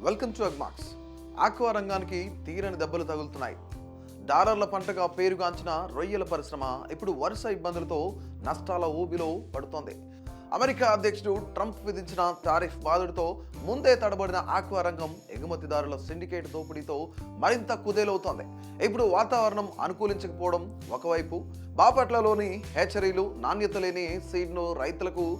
Welcome to Agmax aqua రంగానికి తీరని దెబ్బలు తగులుతున్నాయి. డాలర్ల పంటగా పేరుగాంచిన రొయ్యల పరిశ్రమ ఇప్పుడు వరుస ఇబ్బందులతో నష్టాల ఊబిలో పడుతోంది. అమెరికా అధ్యక్షుడు ట్రంప్ విధించిన టారిఫ్ బాధుడితో ముందే తడబడిన ఆక్వా రంగం ఎగుమతిదారుల సిండికేట్ దోపిడీతో మరింత కుదేలవుతోంది. ఇప్పుడు వాతావరణం అనుకూలించకపోవడం ఒకవైపు బాపట్లలోని హేచరీలు నాణ్యత లేని సీడ్ను రైతులకు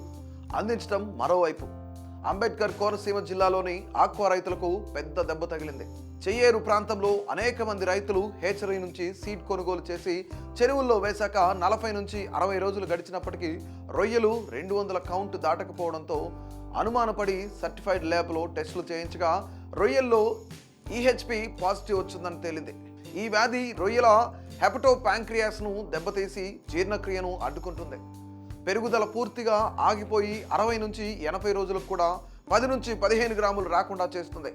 అందించడం మరోవైపు. అంబేద్కర్ కోనసీమ జిల్లాలోని ఆక్వా రైతులకు పెద్ద దెబ్బ తగిలింది. చెయ్యేరు ప్రాంతంలో అనేక మంది రైతులు హేచరీ నుంచి సీడ్ కొనుగోలు చేసి చెరువుల్లో వేశాక నలభై నుంచి అరవై రోజులు గడిచినప్పటికీ రొయ్యలు రెండు వందల కౌంట్ దాటకపోవడంతో అనుమానపడి సర్టిఫైడ్ ల్యాబ్లో టెస్టులు చేయించగా రొయ్యల్లో ఈహెచ్పి పాజిటివ్ వచ్చిందని తేలింది. ఈ వ్యాధి రొయ్యల హెపటో ప్యాంక్రియాస్ను దెబ్బతీసి జీర్ణక్రియను అడ్డుకుంటుంది. పెరుగుదల పూర్తిగా ఆగిపోయి అరవై నుంచి ఎనభై రోజులకు కూడా పది నుంచి పదిహేను గ్రాములు రాకుండా చేస్తుంది.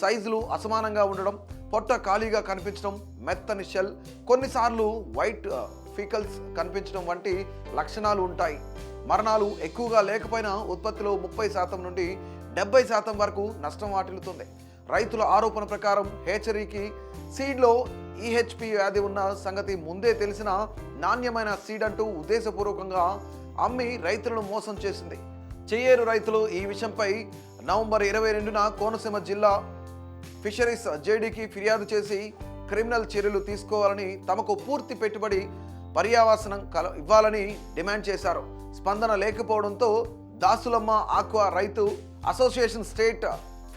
సైజులు అసమానంగా ఉండడం పొట్ట ఖాళీగా కనిపించడం మెత్తని షెల్ కొన్నిసార్లు వైట్ ఫీకల్స్ కనిపించడం వంటి లక్షణాలు ఉంటాయి. మరణాలు ఎక్కువగా లేకపోయినా ఉత్పత్తిలో ముప్పై శాతం నుండి డెబ్బై శాతం వరకు నష్టం వాటిల్లుతుంది. రైతుల ఆరోపణ ప్రకారం హేచరీకి సీడ్లో ఈహెచ్పి వ్యాధి ఉన్న సంగతి ముందే తెలిసిన నాణ్యమైన సీడ్ అంటూ ఉద్దేశపూర్వకంగా అమ్మి రైతులను మోసం చేసింది. చెయ్యేరు రైతులు ఈ విషయంపై నవంబర్ ఇరవై రెండున కోనసీమ జిల్లా ఫిషరీస్ జేడీకి ఫిర్యాదు చేసి క్రిమినల్ చర్యలు తీసుకోవాలని తమకు పూర్తి పెట్టుబడి పర్యావసనం కల ఇవ్వాలని డిమాండ్ చేశారు. స్పందన లేకపోవడంతో దాసులమ్మ ఆక్వా రైతు association state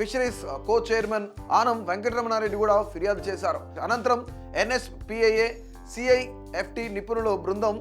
fisheries co chairman Anam Venkataramana Reddy కూడా ఫిర్యాదు చేశారు. అనంతరం ఎన్ఎస్పిఐఏ సిఐఎఫ్టి నిపుణుల బృందం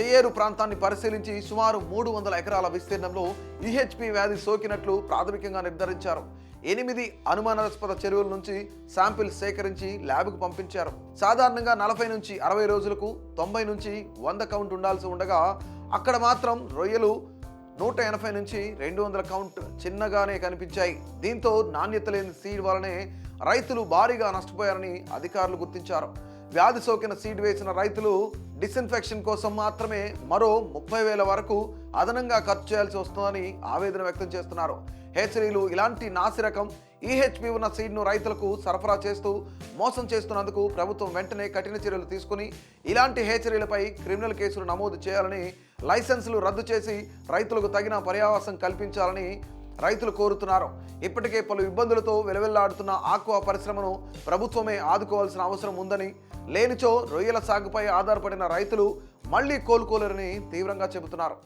చెయ్యేరు ప్రాంతాన్ని పరిశీలించి సుమారు మూడు వందల ఎకరాల విస్తీర్ణంలో ఈహెచ్పి వ్యాధి సోకినట్లు ప్రాథమికంగా నిర్ధారించారు. ఎనిమిది అనుమానాస్పద చెరువుల నుంచి శాంపిల్ సేకరించి ల్యాబ్కు పంపించారు. సాధారణంగా నలభై నుంచి అరవై రోజులకు తొంభై నుంచి వంద కౌంట్ ఉండాల్సి ఉండగా అక్కడ మాత్రం రొయ్యలు నూట ఎనభై నుంచి రెండు వందల కౌంట్ చిన్నగానే కనిపించాయి. దీంతో నాణ్యత లేని సీడ్ వలనే రైతులు భారీగా నష్టపోయారని అధికారులు గుర్తించారు. వ్యాధి సోకిన సీడ్ వేసిన రైతులు డిస్ఇన్ఫెక్షన్ కోసం మాత్రమే మరో ముప్పై వేల వరకు అదనంగా ఖర్చు చేయాల్సి వస్తుందని ఆవేదన వ్యక్తం చేస్తున్నారు. హెచ్చరీలు ఇలాంటి నాసిరకం ఈహెచ్పి ఉన్న సీడ్ను రైతులకు సరఫరా చేస్తూ మోసం చేస్తున్నందుకు ప్రభుత్వం వెంటనే కఠిన చర్యలు తీసుకుని ఇలాంటి హేచరీలపై క్రిమినల్ కేసులు నమోదు చేయాలని లైసెన్సులు రద్దు చేసి రైతులకు తగిన పర్యావాసం కల్పించాలని రైతులు కోరుతున్నారు. ఇప్పటికే పలు ఇబ్బందులతో వెలువెల్లాడుతున్న ఆక్వా పరిశ్రమను ప్రభుత్వమే ఆదుకోవాల్సిన అవసరం ఉందని లేనిచో రొయ్యల సాగుపై ఆధారపడిన రైతులు మళ్ళీ కోలుకోలేరని తీవ్రంగా చెబుతున్నారు.